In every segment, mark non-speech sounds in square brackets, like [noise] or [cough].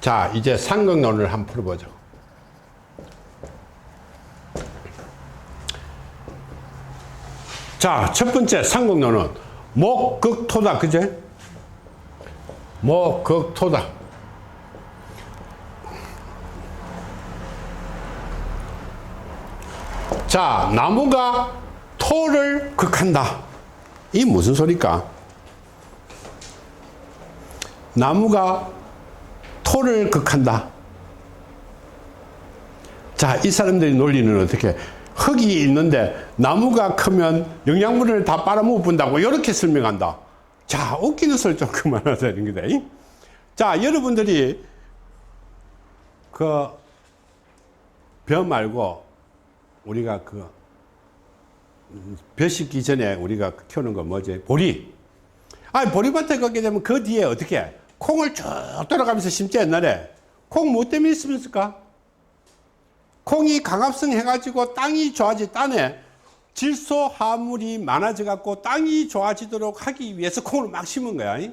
자, 이제 삼각론을 한번 풀어보죠. 자, 첫 번째 삼각론은 목극토다. 그제? 목극토다. 자, 나무가 토를 극한다. 이 무슨 소리까? 나무가 토를 극한다. 자, 이 사람들의 논리는 어떻게? 흙이 있는데 나무가 크면 영양분을 다 빨아먹는다고 이렇게 설명한다. 자, 웃기는 소리 좀 그만하자는 거다. 이? 자, 여러분들이 그 벼 말고 우리가 그벼 심기 전에 우리가 키우는 거 뭐지? 보리. 아, 보리밭에 가게 되면 그 뒤에 어떻게? 콩을 쭉 돌아가면서 심지 옛날에. 콩 뭐 때문에 심었을까? 콩이 강합성 해가지고 땅이 좋아지, 땅에 질소 화물이 많아져 갖고 땅이 좋아지도록 하기 위해서 콩을 막 심은 거야. 이?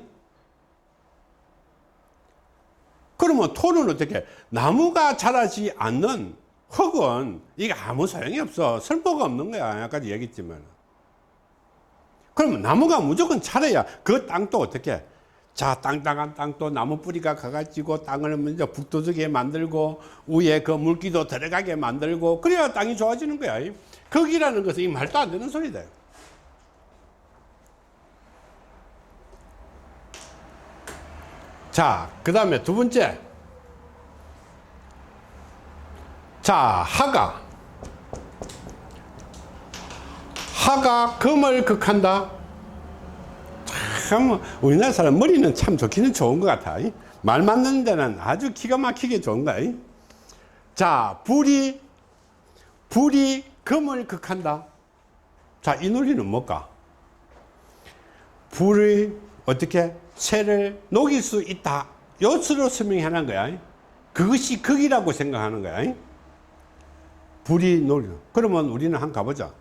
그러면 토는 어떻게? 나무가 자라지 않는 흙은 이게 아무 소용이 없어. 설보가 없는 거야. 아까도 얘기했지만. 그러면 나무가 무조건 자라야 그 땅도 어떻게? 자, 땅땅한 땅도 나무 뿌리가 가가지고 땅을 먼저 북돋우게 만들고 위에 그 물기도 들어가게 만들고 그래야 땅이 좋아지는 거야. 거기라는 것은 이 말도 안 되는 소리다. 자, 그 다음에 두 번째. 자, 하가. 하가 금을 극한다. 참, 우리나라 사람 머리는 참 좋기는 좋은 것 같아. 이. 말 맞는 데는 아주 기가 막히게 좋은 거야. 이. 자, 불이, 불이 금을 극한다. 자, 이 논리는 뭘까? 불이 어떻게 새를 녹일 수 있다. 요수로 설명하는 거야. 그것이 극이라고 생각하는 거야. 불이 녹이. 그러면 우리는 한번 가보자.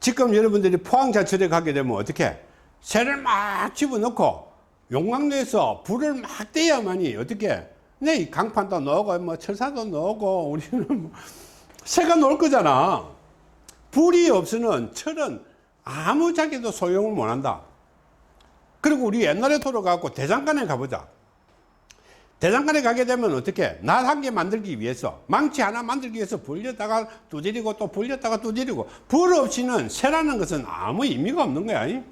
지금 여러분들이 포항자철에 가게 되면 어떻게? 새를 막 집어넣고 용광로에서 불을 막 떼야만이 어떻게? 네, 강판도 넣고 뭐 철사도 넣고 우리는 뭐 새가 놀 거잖아. 불이 없으면 철은 아무 자기도 소용을 못 한다. 그리고 우리 옛날에 돌아가고 대장간에 가보자. 대장간에 가게 되면 어떻게? 날 한 개 만들기 위해서, 망치 하나 만들기 위해서 불렸다가 두드리고 또 불렸다가 두드리고, 불 없이는 새라는 것은 아무 의미가 없는 거야.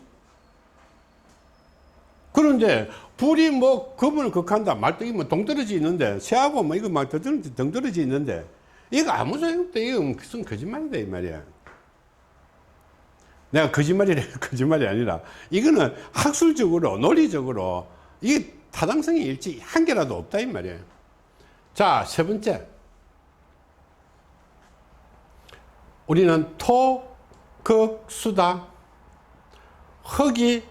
이? 그런데 불이 뭐 금을 극한다. 말뚝이 뭐 동 떨어지 있는데, 새하고 뭐 이거 막 동떨어지 있는데, 이거 아무 소용없다. 이거 무슨 거짓말이다. 이 말이야. 내가 거짓말이 [laughs] 거짓말이 아니라 이거는 학술적으로 논리적으로 이게 타당성이 일치 한 개라도 없다 이 말이에요. 자, 세 번째. 우리는 토, 극, 수다. 흙이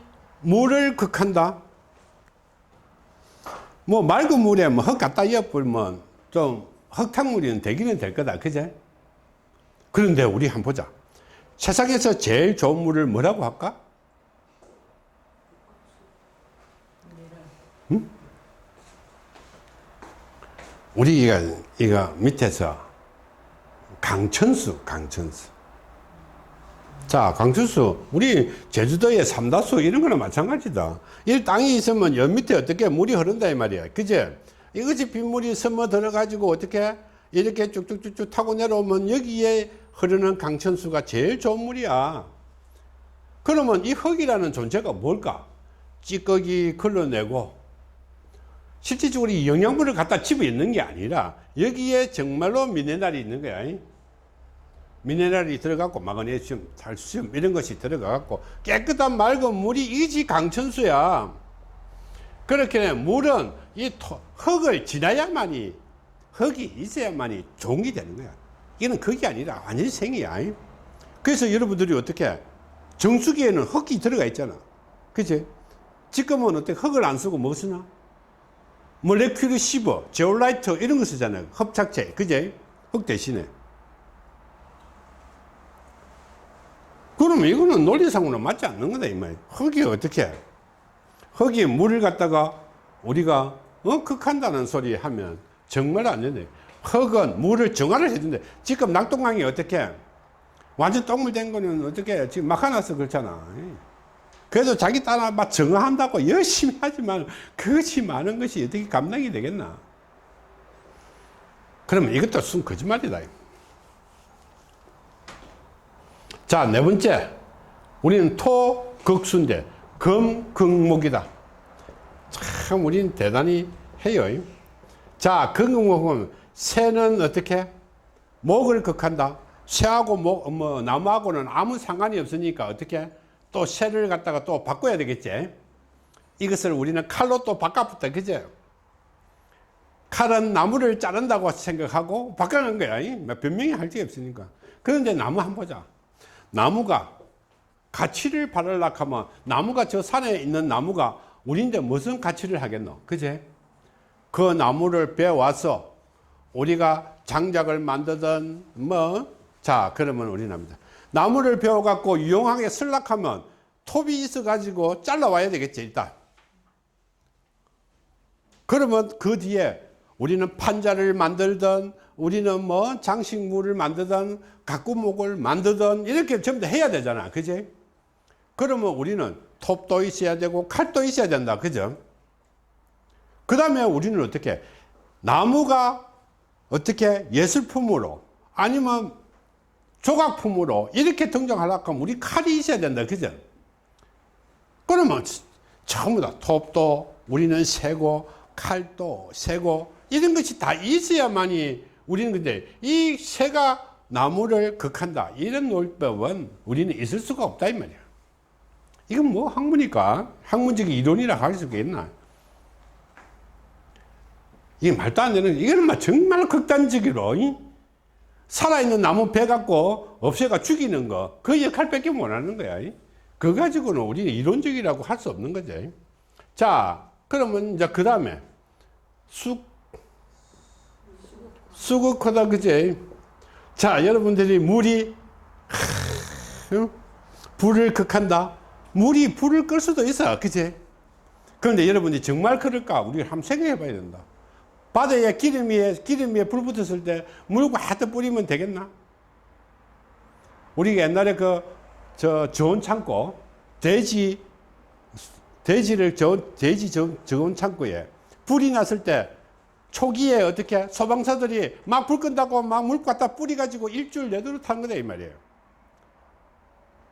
물을 극한다. 뭐 맑은 물에 뭐흙 갖다 엿불면 좀 흙탕물이는 되기는 될 거다. 그제? 그런데 우리 한번 보자. 세상에서 제일 좋은 물을 뭐라고 할까? 응? 우리 이거, 이거 밑에서 강천수, 강천수. 자, 강천수. 우리 제주도의 삼다수 이런 거나 마찬가지다. 이 땅이 있으면 연 밑에 어떻게 물이 흐른다 이 말이야. 그제? 이것이 빗물이 스며 들어가지고 어떻게 이렇게 쭉쭉쭉쭉 타고 내려오면 여기에 흐르는 강천수가 제일 좋은 물이야. 그러면 이 흙이라는 존재가 뭘까? 찌꺼기 걸러내고 실질적으로 이 영양분을 갖다 집어 있는 게 아니라 여기에 정말로 미네랄이 있는 거야. 미네랄이 들어갔고 마그네슘, 칼슘 이런 것이 들어가갖고 깨끗한 맑은 물이 이지 강천수야. 그렇게 물은 이 토, 흙을 지나야만이 흙이 있어야만이 종이 되는 거야. 이거는 그게 아니라 완전히 생이야. 그래서 여러분들이 어떻게 정수기에는 흙이 들어가 있잖아. 그치? 지금은 어떻게 흙을 안 쓰고 뭐 쓰나? 몰레큘 시버, 제올라이트 이런 거 쓰잖아요. hợp착제. 그제? 흙 대신에. 그러면 이거는 논리상으로 맞지 않는 거다, 이 말이야. 흙이 어떻게? 흙이 물을 갖다가 우리가 어, 극한다는 소리 하면 정말 안 되네. 흙은 물을 정화를 해준대. 지금 낙동강이 어떻게 완전 똥물 된 거는 어떻게 지금 막아놔서 그렇잖아. 그래도 자기 따라 막 정화한다고 열심히 하지만 그것이 많은 것이 어떻게 감당이 되겠나? 그러면 이것도 순 거짓말이다. 자, 네 번째. 우리는 토, 극수인데, 금, 극목이다. 참, 우리는 대단히 해요. 자, 극목은 새는 어떻게? 목을 극한다. 새하고 목, 뭐, 나무하고는 아무 상관이 없으니까 어떻게? 또 새를 갖다가 또 바꿔야 되겠지. 이것을 우리는 칼로 또 바꿔붙다. 그죠? 칼은 나무를 자른다고 생각하고 바꿔는 거야. 이. 뭐 변명이 할 게 없으니까. 그런데 나무 한번 보자. 나무가 가치를 바르려고 하면 나무가 저 산에 있는 나무가 우리인데 무슨 가치를 하겠노? 그제? 그 나무를 베어와서 우리가 장작을 만드든 뭐, 자, 그러면 우리는 합니다. 나무를 베어 갖고 유용하게 쓸락하면 톱이 있어 가지고 잘라와야 되겠지, 일단. 그러면 그 뒤에 우리는 판자를 만들든 우리는 뭐 장식물을 만들든 가꾸목을 만들든 이렇게 전부 다 해야 되잖아. 그지? 그러면 우리는 톱도 있어야 되고 칼도 있어야 된다. 그죠? 그 다음에 우리는 어떻게 나무가 어떻게 예술품으로 아니면 조각품으로 이렇게 등장하려고 하면 우리 칼이 있어야 된다. 그죠? 그러면 전부 다 톱도 우리는 세고 칼도 세고 이런 것이 다 있어야만이 우리는 근데 이 새가 나무를 극한다. 이런 논법은 우리는 있을 수가 없다 이 말이야. 이건 뭐 학문이니까. 학문적인 이론이라 할 수가 있나? 이게 말도 안 되는 이거는 막 정말 극단적으로 이? 살아있는 나무 배 갖고 없애가 죽이는 거 그 역할밖에 못 하는 거야 이? 그거 가지고는 우리는 이론적이라고 할 수 없는 거지. 자 그러면 이제 그 다음에 쑥 수국하다 그제 자 여러분들이 물이 하, 어? 불을 극한다. 물이 불을 끌 수도 있어 그제 그런데 여러분이 정말 그럴까? 우리 한번 생각해 봐야 된다. 바다에 기름 위에 기름 위에 불 붙었을 때 물과 하트 뿌리면 되겠나? 우리가 옛날에 그 저 저온 창고 돼지 돼지를 저 돼지 저, 저온 창고에 불이 났을 때 초기에 어떻게 소방사들이 막 불 끈다고 막 물 갖다 뿌려가지고 일주일 내도록 타는 거다 이 말이에요.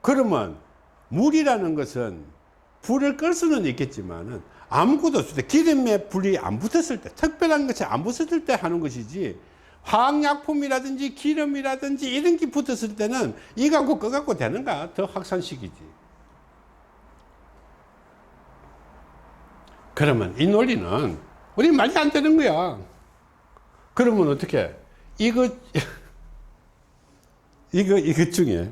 그러면 물이라는 것은 불을 끌 수는 있겠지만은 아무것도 없을 때 기름에 불이 안 붙었을 때 특별한 것이 안 붙었을 때 하는 것이지 화학약품이라든지 기름이라든지 이런 게 붙었을 때는 이 갖고 그거 갖고 되는가 더 확산시키지. 그러면 이 논리는 우리 말이 안 되는 거야. 그러면 어떻게? 이거, [laughs] 이거, 이것 중에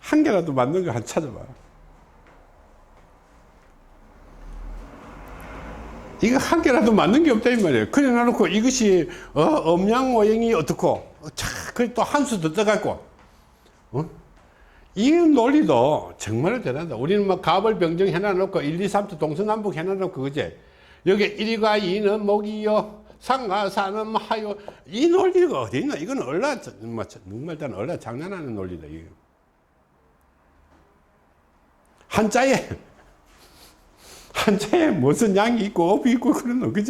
한 개라도 맞는 거 한 찾아봐. 이거 한 개라도 맞는 게 없다, 이 말이에요. 그래 놔놓고 이것이, 어, 음양 오행이 어떻고, 어, 차, 그래 또한수 더 떠갖고, 어? 이 논리도 정말 대단하다. 우리는 막 갑을 병정 해놔놓고 1, 2, 3도 동서남북 해놔놓고 그제 여기 1과 2는 목이요 상과 4는 하요 이 논리가 어디 있나? 이건 얼라 뭐, 정말 단 얼라 장난하는 논리다 이거 한자에 한자에 무슨 양이 있고 업이 있고 그런 거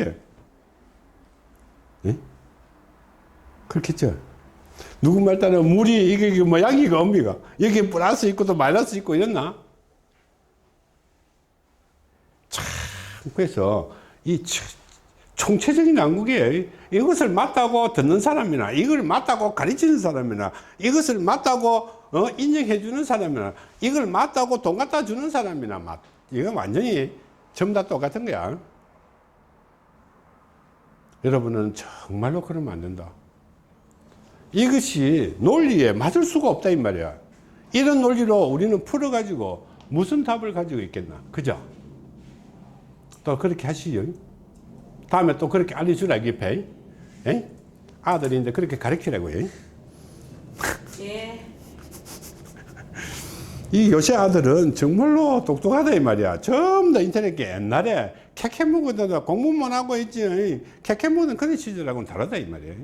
예? 그렇겠죠? 누구 말 따라 물이 이게, 이게 뭐 양이가 엄미가? 여기 플러스 있고 또 마이너스 있고 이랬나? 참 그래서 이 총체적인 양국에 이것을 맞다고 듣는 사람이나 이걸 맞다고 가르치는 사람이나 이것을 맞다고 어, 인정해 주는 사람이나 이걸 맞다고 돈 갖다 주는 사람이나 맞 이건 완전히 전부 다 똑같은 거야. 여러분은 정말로 그러면 안 된다. 이것이 논리에 맞을 수가 없다 이 말이야. 이런 논리로 우리는 풀어가지고 무슨 답을 가지고 있겠나? 그죠? 또 그렇게 하시죠. 다음에 또 그렇게 알려주라 이게 에? 아들인데 그렇게 가르치라고 요. 예. [laughs] 이 요새 아들은 정말로 똑똑하다 이 말이야. 전부 다 인터넷 옛날에 캐캐 묵어도 공부만 하고 있지. 캐캐 묵은 그런 시절하고는 다르다, 이 말이에요.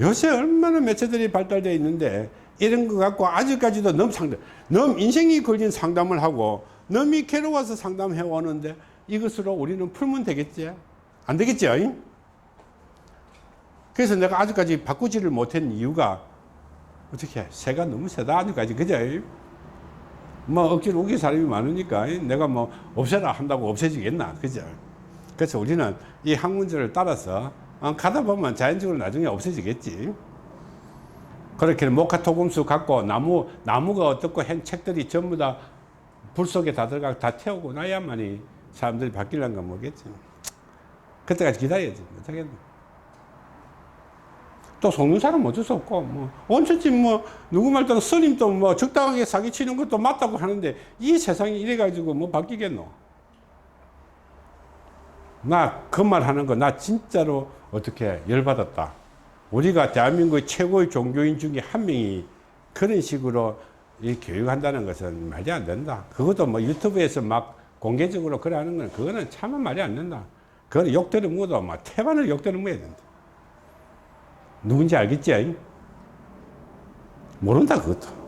요새 얼마나 매체들이 발달되어 있는데 이런 거 갖고 아직까지도 넘 상담, 넘 인생이 걸린 상담을 하고 넘이 괴로워서 상담해 오는데 이것으로 우리는 풀면 되겠지? 안 되겠죠? 잉? 그래서 내가 아직까지 바꾸지를 못한 이유가 어떻게 새가 너무 세다 아직까지 그죠? 뭐 억지로 우기 사람이 많으니까 내가 뭐 없애라 한다고 없애지겠나 그죠? 그래서 우리는 이 학문제를 따라서 어, 가다 보면 자연적으로 나중에 없어지겠지. 그렇게 모카토금수 갖고 나무 나무가 어떻고 한 책들이 전부 다 불 속에 다 들어가 다 태우고 나야만이 사람들이 바뀌려는 건 뭐겠지. 그때까지 기다려야지 못하겠네. 또 속는 사람 어쩔 수 없고 뭐 언제지 뭐 누구 말따라 스님도 뭐 적당하게 사기치는 것도 맞다고 하는데 이 세상이 이래 가지고 뭐 바뀌겠노? 나 그 말 하는 거 나 진짜로 어떻게 열받았다. 우리가 대한민국의 최고의 종교인 중에 한 명이 그런 식으로 이 교육한다는 것은 말이 안 된다. 그것도 뭐 유튜브에서 막 공개적으로 그래 하는 건 그거는 참 말이 안 된다. 그거는 욕되는 무도 막 태반을 욕되는 무해야 된다. 누군지 알겠지? 모른다 그것도.